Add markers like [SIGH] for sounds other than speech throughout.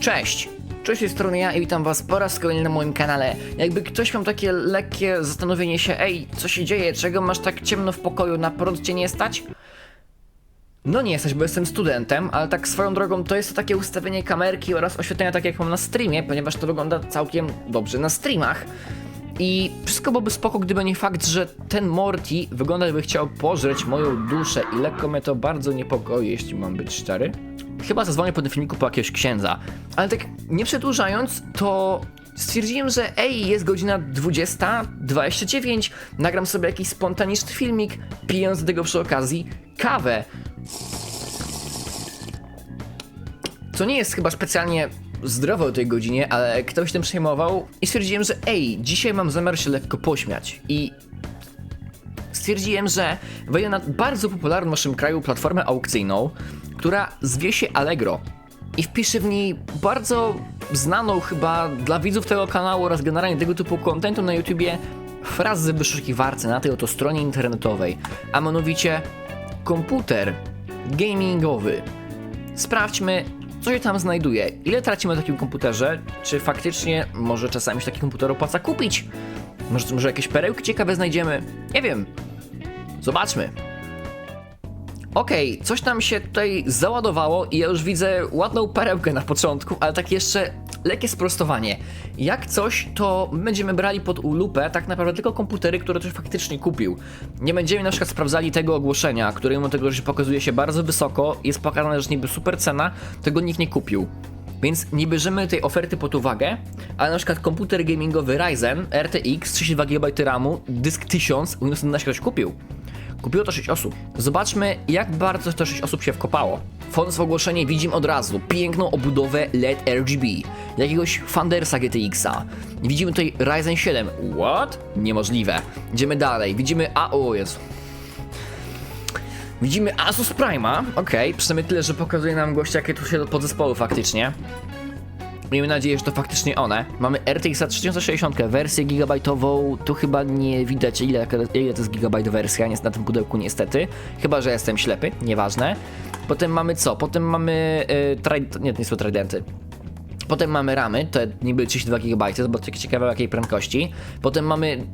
Cześć! Cześć z tej strony ja i witam was po raz kolejny na moim kanale. Jakby ktoś miał takie lekkie zastanowienie się, ej, co się dzieje, czego masz tak ciemno w pokoju, na prąd cię nie stać? No nie jesteś, bo jestem studentem, ale tak swoją drogą to jest to takie ustawienie kamerki oraz oświetlenia tak jak mam na streamie, ponieważ to wygląda całkiem dobrze na streamach. I wszystko byłoby spoko, gdyby nie fakt, że ten Morty wygląda jakby chciał pożreć moją duszę i lekko mnie to bardzo niepokoi, jeśli mam być szczery. Chyba zadzwonię po tym filmiku po jakiegoś księdza. Ale tak nie przedłużając, to stwierdziłem, że ej, jest godzina 20.29, nagram sobie jakiś spontaniczny filmik, pijąc do tego przy okazji kawę. Co nie jest chyba specjalnie zdrowe o tej godzinie, ale ktoś tym przejmował i stwierdziłem, że ej, dzisiaj mam zamiar się lekko pośmiać. I stwierdziłem, że wejdę na bardzo popularną w naszym kraju platformę aukcyjną, która zwie się Allegro. I wpiszę w niej bardzo znaną chyba dla widzów tego kanału oraz generalnie tego typu kontentu na YouTubie frazę w wyszukiwarce na tej oto stronie internetowej, a mianowicie komputer gamingowy. Sprawdźmy, co się tam znajduje. Ile tracimy na takim komputerze? Czy faktycznie może czasami się taki komputer opłaca kupić? Może, może jakieś perełki ciekawe znajdziemy? Nie wiem. Zobaczmy. Okej, coś tam się tutaj załadowało i ja już widzę ładną perełkę na początku, ale tak jeszcze lekkie sprostowanie. Jak coś, to będziemy brali pod lupę tak naprawdę tylko komputery, które ktoś faktycznie kupił. Nie będziemy na przykład sprawdzali tego ogłoszenia, które mimo tego, że pokazuje się bardzo wysoko, jest pokazane, że niby super cena, tego nikt nie kupił. Więc nie bierzemy tej oferty pod uwagę, ale na przykład komputer gamingowy Ryzen RTX 32 GB RAMu, dysk 1000, Windows 11 ktoś kupił. Kupiło to 6 osób. Zobaczmy, jak bardzo to 6 osób się wkopało. Wchodząc w ogłoszenie widzimy od razu piękną obudowę LED RGB, jakiegoś Thundersa GTX-a. Widzimy tutaj Ryzen 7. What? Niemożliwe. Idziemy dalej. Widzimy A... O Jezu. Widzimy Asus Prima, okej, przynajmniej tyle, że pokazuje nam gościa, jakie tu się podzespoły faktycznie. Miejmy nadzieję, że to faktycznie one. Mamy RTX 3060, wersję gigabajtową, tu chyba nie widać ile, ile to jest gigabajt wersja, jest na tym pudełku niestety. Chyba, że jestem ślepy, nieważne. Potem mamy co? Potem mamy... Yy, trad... Nie, to nie są tradenty. Potem mamy ramy, to niby 32 GB, zobaczcie jakie ciekawe jakiej prędkości. Potem mamy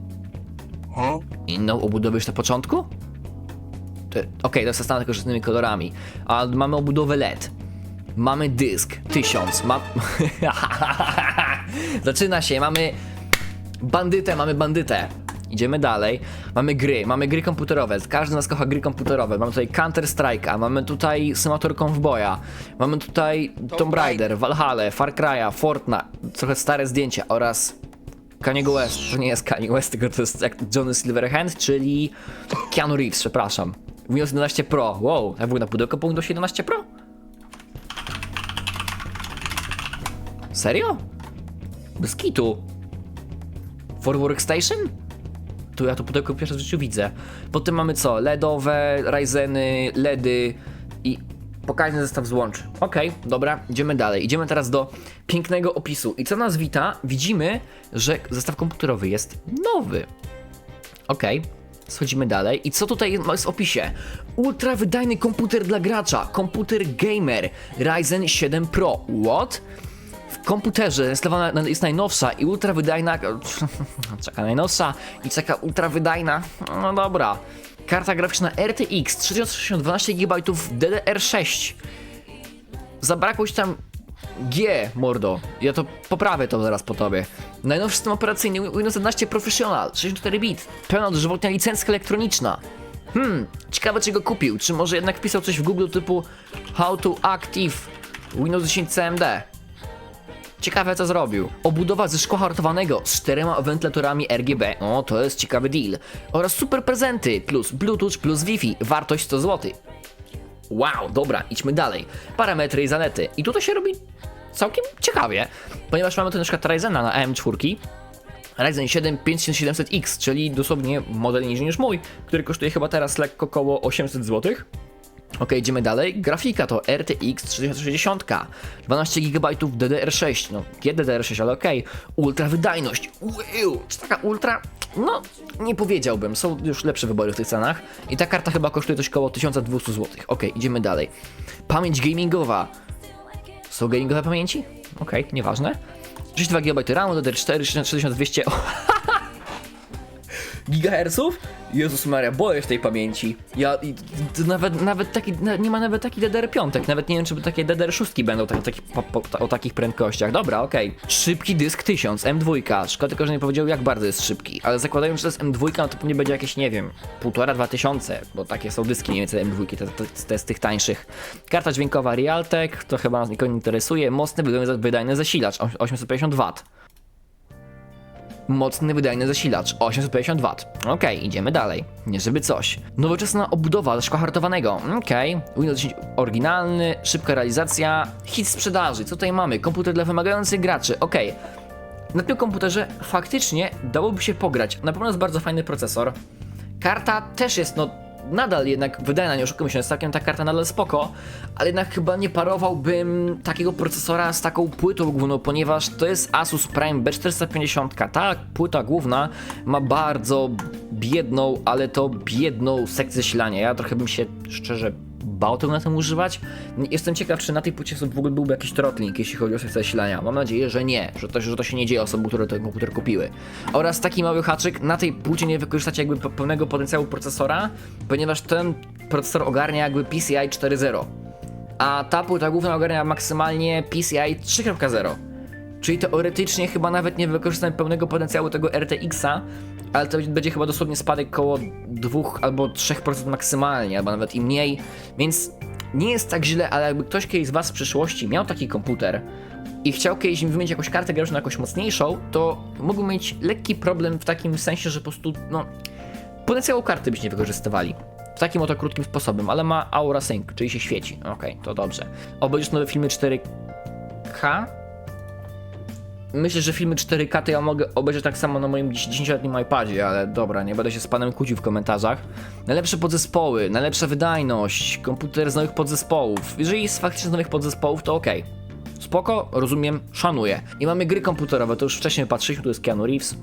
inną obudowę już na początku? To- Okej, to jest tylko innymi kolorami. A mamy obudowę LED. Mamy dysk 1000. Ma... [LAUGHS] Zaczyna się, mamy bandytę, mamy bandytę. Idziemy dalej. Mamy gry, mamy gry komputerowe. Każdy z nas kocha gry komputerowe. Mamy tutaj Counter Strike'a, mamy tutaj Symulator Boya, mamy tutaj Tomb Raider, Valhalla, Far Cry'a, Fortnite, trochę stare zdjęcia oraz Kaniego West. To nie jest Kanye West, tylko to jest jak Johnny Silverhand, czyli Keanu Reeves, przepraszam. Windows 11 Pro. Wow, ogóle na pudełko po Windows 11 Pro? Serio? Bez kitu. For Workstation? Tu ja to pudełko pierwszy raz w życiu widzę. Potem mamy co? LEDowe, Ryzeny, LEDy i pokaźny zestaw złączy. Okej, dobra, idziemy dalej. Idziemy teraz do pięknego opisu. I co nas wita? Widzimy, że zestaw komputerowy jest nowy. Okej. Schodzimy dalej. I co tutaj jest w opisie? Ultra wydajny komputer dla gracza. Komputer gamer. Ryzen 7 Pro. What? Komputerze jest najnowsza i ultra wydajna. [LAUGHS] Czeka najnowsza i czeka ultra wydajna. No dobra. Karta graficzna RTX 3060 12 GB DDR6. Zabrakło ci tam G, mordo. Ja to poprawię to zaraz po tobie. Najnowszy system operacyjny Windows 11 Professional, 64 bit, pełna dożywotnia licencja elektroniczna. Hmm, ciekawe czy go kupił, czy może jednak wpisał coś w Google typu How to Active Windows 10 CMD. Ciekawe co zrobił. Obudowa ze szkła hartowanego z czterema wentylatorami RGB. O, to jest ciekawy deal. Oraz super prezenty plus Bluetooth plus Wi-Fi. Wartość 100 zł. Wow, dobra, idźmy dalej. Parametry i zalety. I tutaj się robi całkiem ciekawie, ponieważ mamy tu na przykład Ryzena na AM4, Ryzen 7 5700X, czyli dosłownie model niżej niż mój, który kosztuje chyba teraz lekko około 800 zł. Ok, idziemy dalej. Grafika to RTX 3060, 12 GB DDR6, no GDDR6, ale okej. Ultra wydajność, wow, czy taka ultra? No, nie powiedziałbym, są już lepsze wybory w tych cenach. I ta karta chyba kosztuje coś koło 1200 zł. Ok, idziemy dalej. Pamięć gamingowa. Są gamingowe pamięci? Okej, nieważne. 32 GB RAMu, DDR4, 6200 [LAUGHS] gigaherców? Jezus Maria, boję się tej pamięci. Ja i, nawet, nawet taki, na- nie ma nawet taki DDR5, nawet nie wiem czy takie DDR6 będą tak, taki, po, po, o takich prędkościach. Dobra, okej. Szybki dysk 1000, M2. Szkoda tylko, że nie powiedział jak bardzo jest szybki, ale zakładając, że to jest M2, no to pewnie będzie jakieś, nie wiem, 1,5-2 tysiące, bo takie są dyski mniej więcej M2, te, te, te z tych tańszych. Karta dźwiękowa Realtek, to chyba nas nikogo nie interesuje. Mocny, wydajny- wydajny zasilacz, oś- 850 W. Mocny, wydajny zasilacz, 850 W. Okej, idziemy dalej. Nie żeby coś. Nowoczesna obudowa ze szkła hartowanego. Okej. Windows 10 oryginalny, szybka realizacja, hit sprzedaży. Co tutaj mamy? Komputer dla wymagających graczy. Okej. Na tym komputerze faktycznie dałoby się pograć. Na pewno jest bardzo fajny procesor. Karta też jest, no, nadal jednak wydajna, nie oszukujmy się, jest całkiem ta karta nadal spoko, ale jednak chyba nie parowałbym takiego procesora z taką płytą główną, ponieważ to jest Asus Prime B450. Ta płyta główna ma bardzo biedną, ale to biedną sekcję zasilania. Ja trochę bym się szczerze bał tego na tym używać. Jestem ciekaw, czy na tej płycie w ogóle byłby jakiś throttling, jeśli chodzi o sekcję zasilania. Mam nadzieję, że nie, że to, że to się nie dzieje osobom, które ten komputer kupiły. Oraz taki mały haczyk, na tej płycie nie wykorzystacie jakby pe- pełnego potencjału procesora, ponieważ ten procesor ogarnia jakby PCI 4.0, a ta płyta główna ogarnia maksymalnie PCI 3.0. Czyli teoretycznie chyba nawet nie wykorzystam pełnego potencjału tego RTX-a, ale to będzie chyba dosłownie spadek koło 2 albo 3% maksymalnie, albo nawet i mniej, więc nie jest tak źle, ale jakby ktoś kiedyś z Was w przyszłości miał taki komputer i chciał kiedyś wymienić jakąś kartę graficzną jakąś mocniejszą, to mógłby mieć lekki problem w takim sensie, że po prostu, no, potencjału karty byście nie wykorzystywali. W takim oto krótkim sposobem, ale ma Aura Sync, czyli się świeci. Okej, to dobrze. Obejrzysz nowe filmy 4K? Myślę, że filmy 4K to ja mogę obejrzeć tak samo na moim 10-letnim iPadzie, ale dobra, nie będę się z panem kłócił w komentarzach. Najlepsze podzespoły, najlepsza wydajność, komputer z nowych podzespołów. Jeżeli jest faktycznie z nowych podzespołów, to okej. Spoko, rozumiem, szanuję. I mamy gry komputerowe, to już wcześniej patrzyliśmy, tu jest Keanu Reeves.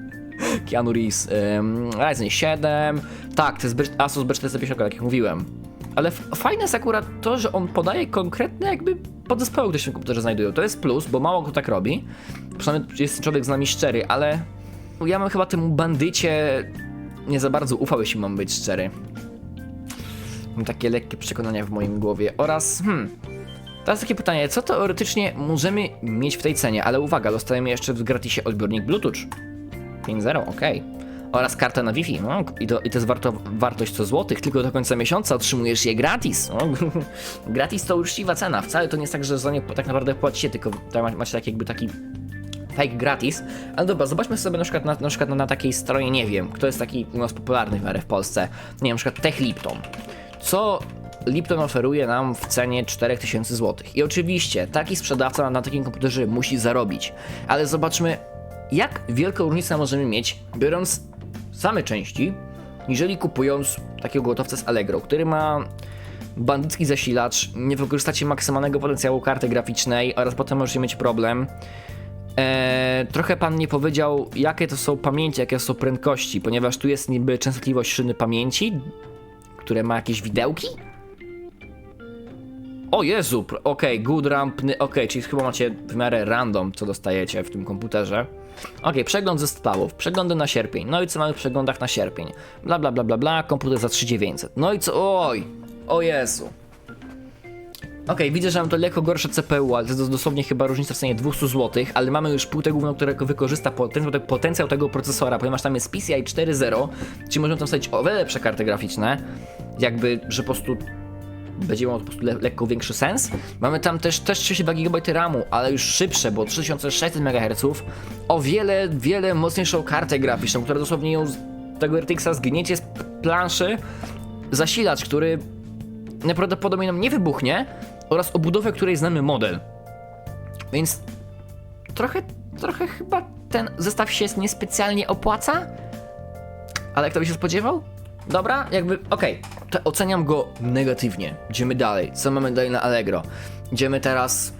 [LAUGHS] Keanu Reeves, ym, Ryzen 7, tak, to jest Asus B450, tak jak mówiłem. Ale fajne jest akurat to, że on podaje konkretne jakby podzespoły, które się w komputerze znajdują. To jest plus, bo mało kto tak robi. Przynajmniej jest człowiek z nami szczery, ale ja bym chyba temu bandycie nie za bardzo ufał, jeśli mam być szczery. Mam takie lekkie przekonania w moim głowie oraz hmm, Teraz takie pytanie, co teoretycznie możemy mieć w tej cenie, ale uwaga, dostajemy jeszcze w gratisie odbiornik Bluetooth 5.0, ok. Oraz kartę na Wi-Fi, no, i, to, i to jest warto, wartość 100 zł, tylko do końca miesiąca otrzymujesz je gratis. No. [LAUGHS] gratis to uczciwa cena, wcale to nie jest tak, że za nie tak naprawdę płacicie, tylko macie tak jakby taki fake gratis. Ale dobra, zobaczmy sobie na przykład na, na, przykład na takiej stronie, nie wiem, kto jest taki u nas popularny w miarę w Polsce. Nie wiem, na przykład Tech Lipton. Co Lipton oferuje nam w cenie 4000 zł. I oczywiście taki sprzedawca na takim komputerze musi zarobić. Ale zobaczmy, jak wielką różnicę możemy mieć, biorąc same części, jeżeli kupując takiego gotowca z Allegro, który ma bandycki zasilacz, nie wykorzystacie maksymalnego potencjału karty graficznej oraz potem możecie mieć problem. Eee, trochę pan nie powiedział, jakie to są pamięci, jakie są prędkości, ponieważ tu jest niby częstotliwość szyny pamięci, które ma jakieś widełki. O Jezu, okej, good ramp, okej, czyli chyba macie w miarę random, co dostajecie w tym komputerze. Okej, przegląd zestawów, przeglądy na sierpień, no i co mamy w przeglądach na sierpień? Bla bla bla bla bla, komputer za 3900, no i co, oj, o Jezu. Okej, widzę, że mam to lekko gorsze CPU, ale to jest dosłownie chyba różnica w cenie 200 zł, ale mamy już płytę główną, która wykorzysta poten- potencjał tego procesora, ponieważ tam jest PCI 4.0, czyli możemy tam wstawić o wiele lepsze karty graficzne, jakby, że po prostu będzie miało po prostu le lekko większy sens. Mamy tam też, też 32 GB RAMu, ale już szybsze, bo 3600 MHz, o wiele, wiele mocniejszą kartę graficzną, która dosłownie ją z tego RTX-a zgniecie z planszy, zasilacz, który najprawdopodobniej nam nie wybuchnie oraz obudowę, której znamy model. Więc trochę, trochę chyba ten zestaw się niespecjalnie opłaca, ale kto by się spodziewał? Dobra, jakby, okej. Oceniam go negatywnie. Idziemy dalej. Co mamy dalej na Allegro? Idziemy teraz...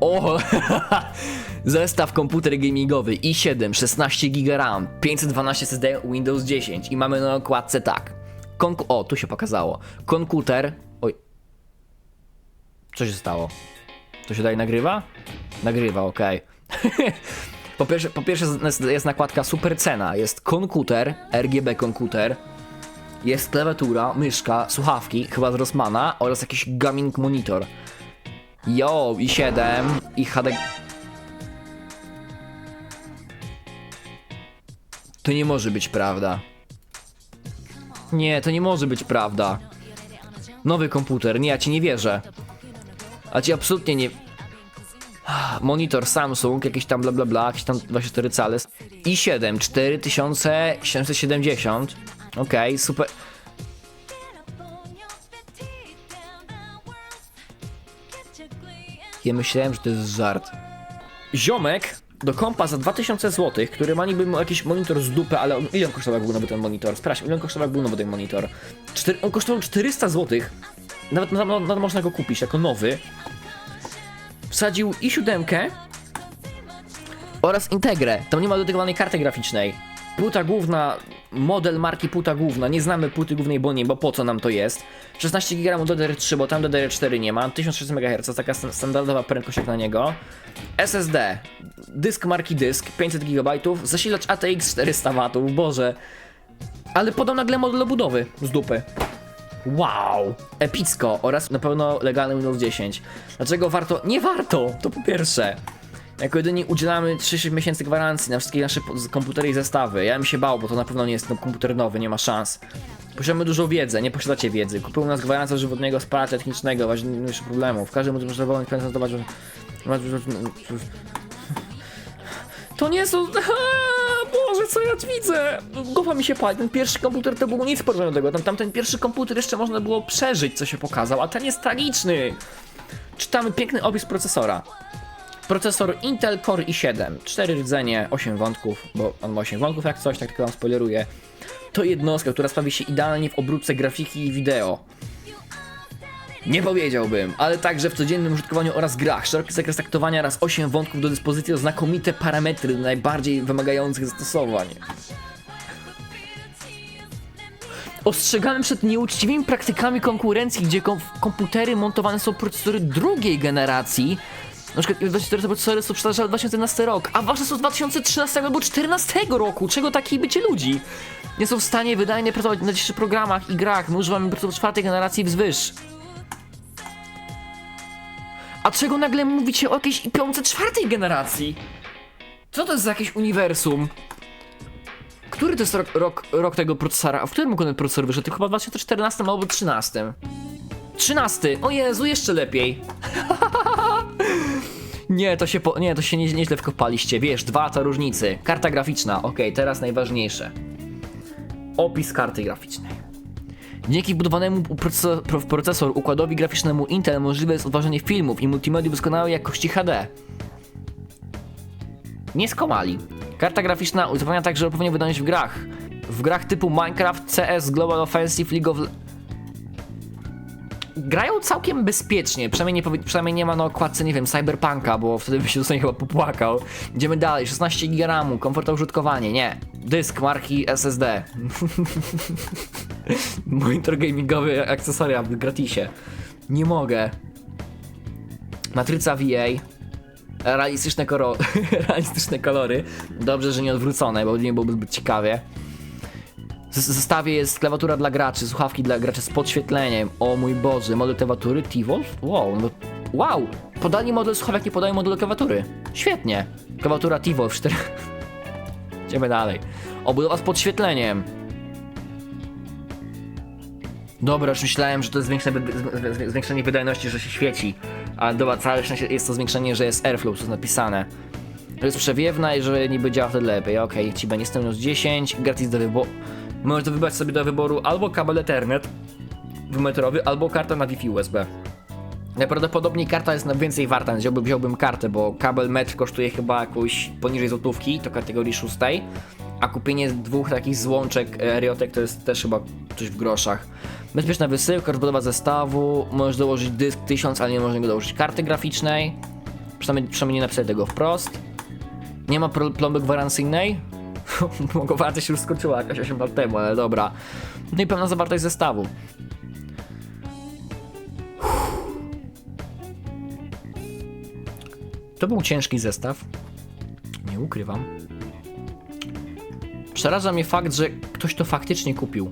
O! [LAUGHS] Zestaw komputer gamingowy i7, 16 GB RAM, 512 SSD, Windows 10 i mamy na okładce tak. Konku o, tu się pokazało. Konkuter. Oj. Co się stało? To się dalej nagrywa? Nagrywa, okej. [LAUGHS] po, pierwsze, po pierwsze jest, nakładka super cena. Jest komputer, RGB komputer. Jest klawiatura, myszka, słuchawki, chyba z Rossmana oraz jakiś gaming monitor. Yo, i 7 i HD. To nie może być prawda. Nie, to nie może być prawda. Nowy komputer, nie, ja ci nie wierzę. A ci absolutnie nie. Monitor Samsung, jakieś tam bla bla bla, jakieś tam 24 cale. i7 4770. Okej, super. Ja myślałem, że to jest żart. Ziomek do kompa za 2000 zł, który ma niby jakiś monitor z dupy, ale on, ile on kosztował był nowy ten monitor? Sprawdź, ile on kosztował był nowy ten monitor? Cztery, on kosztował 400 zł. Nawet, nawet, nawet można go kupić jako nowy. Wsadził i siódemkę oraz Integrę. Tam nie ma dotykowanej karty graficznej. Płyta główna, model marki płyta główna, nie znamy płyty głównej, bo nie, bo po co nam to jest. 16 GB DDR3, bo tam DDR4 nie ma, 1600 MHz, taka stan- standardowa prędkość jak na niego. SSD, dysk marki dysk, 500 GB, zasilacz ATX 400 W, boże. Ale podał nagle model budowy z dupy. Wow! Epicko oraz na pewno legalny Windows 10. Dlaczego warto? Nie warto! To po pierwsze. Jako jedyni udzielamy 3 miesięcy gwarancji na wszystkie nasze komputery i zestawy. Ja bym się bał, bo to na pewno nie jest no, komputer nowy, nie ma szans. Posiadamy dużą wiedzę, nie posiadacie wiedzy. Kupił nas gwarancję żywotnego wsparcia technicznego, ważniejszych problemów. Każdy może dowolnie prezentować. To nie są. Boże, co ja widzę? Głowa mi się pali. Ten pierwszy komputer to było nic do tego. Tam, tamten pierwszy komputer jeszcze można było przeżyć, co się pokazał, a ten jest tragiczny. Czytamy piękny opis procesora. Procesor Intel Core i7, 4 rdzenie, 8 wątków, bo on ma 8 wątków jak coś, tak tylko wam spoileruję. To jednostka, która sprawi się idealnie w obróbce grafiki i wideo. Nie powiedziałbym, ale także w codziennym użytkowaniu oraz grach. Szeroki zakres taktowania oraz 8 wątków do dyspozycji o znakomite parametry najbardziej wymagających zastosowań. Ostrzegamy przed nieuczciwymi praktykami konkurencji, gdzie kom komputery montowane są procesory drugiej generacji. Na przykład 24 procesory są sprzedażone w 2011 rok, a wasze są z 2013 albo 2014 roku. Czego takiej bycie ludzi? Nie są w stanie wydajnie pracować na dzisiejszych programach i grach. My używamy procesor czwartej generacji wzwyż. A czego nagle mówicie o jakiejś i piątce czwartej generacji? Co to jest za jakieś uniwersum? Który to jest rok, rok, rok tego procesora? A w którym roku ten procesor wyszedł? To Chyba w 2014 albo 2013. 13! O Jezu, jeszcze lepiej. [LAUGHS] nie, to się po, nie, to się nie, nieźle wkopaliście. Wiesz, dwa lata różnicy. Karta graficzna, okej, teraz najważniejsze. Opis karty graficznej. Dzięki wbudowanemu procesor, pro- procesor układowi graficznemu Intel możliwe jest odtwarzanie filmów i multimediów doskonałej jakości HD. Nie skomali. Karta graficzna uzupełnia także odpowiednią wydajność w grach. W grach typu Minecraft, CS, Global Offensive, League of... Grają całkiem bezpiecznie, przynajmniej nie, przynajmniej nie ma na okładce, nie wiem, Cyberpunka, bo wtedy by się dosłownie chyba popłakał. Idziemy dalej, 16 GB RAMu, komfortowe użytkowanie, nie. Dysk marki SSD. [LAUGHS] [LAUGHS] Monitor gamingowy, akcesoria w gratisie. Nie mogę. Matryca VA. Realistyczne, [LAUGHS] realistyczne kolory. Dobrze, że nie odwrócone, bo nie byłoby zbyt ciekawie. W zestawie jest klawiatura dla graczy, słuchawki dla graczy z podświetleniem. O mój Boże, model klawiatury T-Wolf? Wow, no, wow! Podali model słuchawek, nie podają modelu klawiatury. Świetnie. Klawiatura T-Wolf 4. [LAUGHS] Idziemy dalej. Obudowa z podświetleniem. Dobra, już myślałem, że to jest zwiększenie, z- z- zwiększenie wydajności, że się świeci. Ale dobra, całe szczęście jest to zwiększenie, że jest airflow, co jest napisane. Że jest przewiewna i że niby działa wtedy lepiej. Okej, okay, ci będzie minus 10, gratis do wyboru. Możesz to wybrać sobie do wyboru albo kabel Ethernet dwumetrowy, albo karta na Wi-Fi USB. Najprawdopodobniej karta jest na więcej warta, więc wziąłbym, wziąłbym kartę, bo kabel metr kosztuje chyba jakoś poniżej złotówki, to kategorii szóstej. A kupienie dwóch takich złączek e, Riotek to jest też chyba coś w groszach. Bezpieczna wysyłka, rozbudowa zestawu, możesz dołożyć dysk 1000, ale nie można go dołożyć karty graficznej. Przynajmniej, przynajmniej nie napisać tego wprost. Nie ma plomby gwarancyjnej. [LAUGHS] Mogła wartość już skończyła jakaś 8 lat temu, ale dobra. No i pełna zawartość zestawu. To był ciężki zestaw. Nie ukrywam. Przeraża mnie fakt, że ktoś to faktycznie kupił.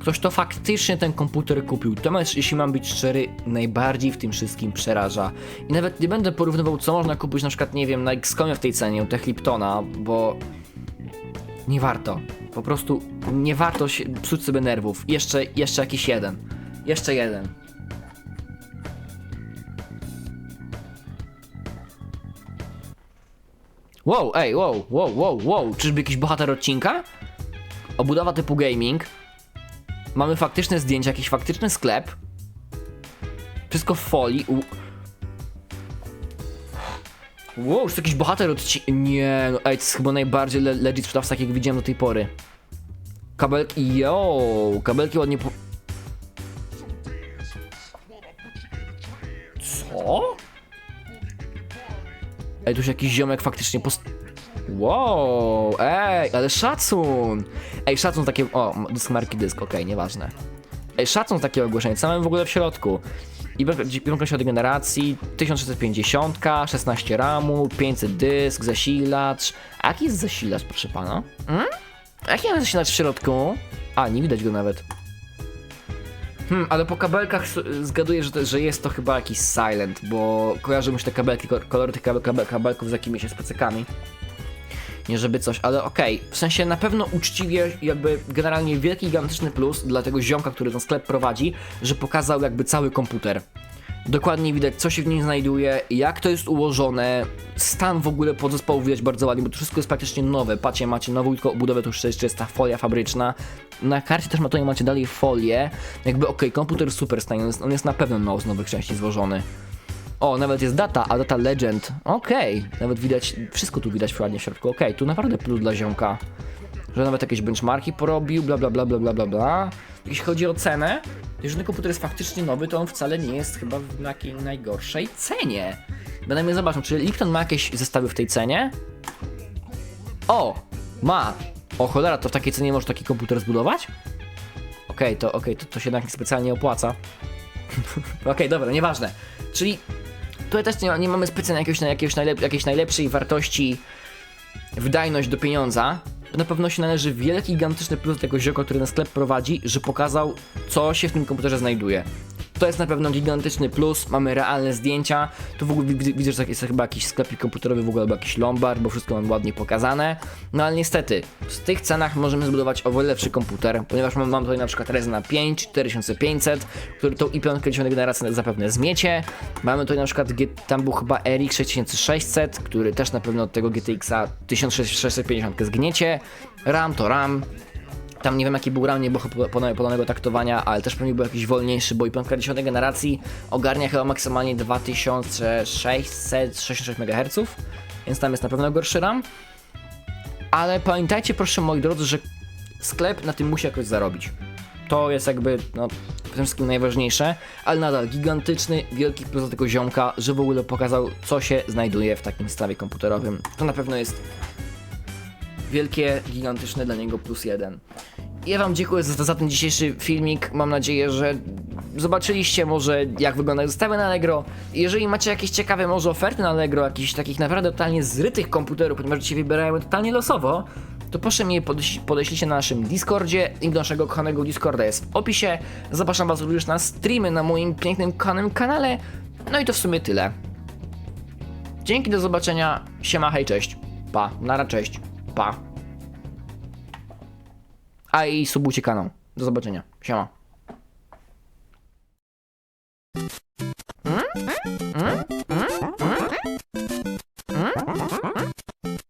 Ktoś to faktycznie ten komputer kupił. To mnie, jeśli mam być szczery, najbardziej w tym wszystkim przeraża. I nawet nie będę porównywał, co można kupić na przykład, nie wiem, na Xcomie w tej cenie, u Tech Liptona, bo nie warto. Po prostu nie warto się psuć sobie nerwów. Jeszcze, jeszcze jakiś jeden. Jeszcze jeden. Wow, ej, wow, wow, wow, wow. Czyżby jakiś bohater odcinka? Obudowa typu gaming. Mamy faktyczne zdjęcia, jakiś faktyczny sklep. Wszystko w folii. U... Wow, już jakiś bohater odcinka. Nie, no ej, to jest chyba najbardziej le legit sprzedawca, jakiego widziałem do tej pory. Kabelki, yo, kabelki ładnie po... Tu już jakiś ziomek faktycznie post... Wow, ej, ale szacun! Ej, szacun takie... O, dysk marki dysk, okej, nieważne. Ej, szacun takie ogłoszenie, co mamy w ogóle w środku? I piątka środek generacji, 1650, 16 ramu, 500 dysk, zasilacz. A jaki jest zasilacz, proszę pana? Hmm? Jaki mamy zasilacz w środku? A, nie widać go nawet. Hmm, ale po kabelkach zgaduję, że, to, że jest to chyba jakiś silent, bo kojarzą mi się te kabelki, ko- kolory tych kabel, kabel, kabelków z jakimiś specykami. Nie żeby coś, ale okej, w sensie na pewno uczciwie, jakby generalnie wielki, gigantyczny plus dla tego ziomka, który ten sklep prowadzi, że pokazał jakby cały komputer. Dokładnie widać, co się w nim znajduje, jak to jest ułożone, stan w ogóle podzespołu widać bardzo ładnie, bo to wszystko jest praktycznie nowe. Patrzcie, macie nową tylko obudowę, to już jest ta folia fabryczna. Na karcie też to macie dalej folię. Jakby okej, komputer super stanie, on jest, on jest na pewno no, z nowych części złożony. O, nawet jest data, a data legend. Okej, nawet widać, wszystko tu widać ładnie w środku. Okej, tu naprawdę plus dla ziomka. Że nawet jakieś benchmarki porobił, bla bla bla bla bla bla bla. Jeśli chodzi o cenę, jeżeli komputer jest faktycznie nowy, to on wcale nie jest chyba w takiej najgorszej cenie. Bynajmniej zobaczmy, czy Lipton ma jakieś zestawy w tej cenie? O, ma. O cholera, to w takiej cenie może taki komputer zbudować? Okej, to okej, to, to się jednak specjalnie opłaca. [LAUGHS] Okej, dobra, nieważne. Czyli tutaj też nie, nie mamy specjalnie jakiegoś, jakiegoś najlep jakiejś najlepszej wartości wydajność do pieniądza. Na pewno się należy wielki, gigantyczny plus tego zioka, który na sklep prowadzi, że pokazał, co się w tym komputerze znajduje. To jest na pewno gigantyczny plus, mamy realne zdjęcia. Tu w ogóle widzę, że jest chyba jakiś sklepik komputerowy, w ogóle albo jakiś lombard, bo wszystko mam ładnie pokazane. No ale niestety, w tych cenach możemy zbudować o wiele lepszy komputer, ponieważ mam, mam tutaj na przykład Ryzena 5 4500, który tą i5 10 generacji zapewne zmiecie. Mamy tutaj na przykład, tam był chyba RX 6600, który też na pewno od tego GTX-a 1650 zgniecie. RAM to RAM, tam nie wiem jaki był RAM, nie było podanego taktowania, ale też pewnie był jakiś wolniejszy, bo i 5 10 generacji ogarnia chyba maksymalnie 2666 MHz, więc tam jest na pewno gorszy RAM. Ale pamiętajcie proszę moi drodzy, że sklep na tym musi jakoś zarobić. To jest jakby no, tym wszystkim najważniejsze, ale nadal gigantyczny, wielki plus tego ziomka, że w ogóle pokazał co się znajduje w takim stawie komputerowym. To na pewno jest wielkie, gigantyczne dla niego plus jeden. Ja wam dziękuję za, za ten dzisiejszy filmik. Mam nadzieję, że zobaczyliście może jak wyglądają zestawy na Allegro. Jeżeli macie jakieś ciekawe może oferty na Allegro, jakichś takich naprawdę totalnie zrytych komputerów, ponieważ dzisiaj wybierałem totalnie losowo, to proszę mnie podeś- podeślijcie na naszym Discordzie. Link do naszego kochanego Discorda jest w opisie. Zapraszam was również na streamy na moim pięknym, kochanym kanale. No i to w sumie tyle. Dzięki, do zobaczenia. Siema, hej, cześć. Pa, nara, cześć. Pa. A i subujcie kanał. Do zobaczenia. Siema.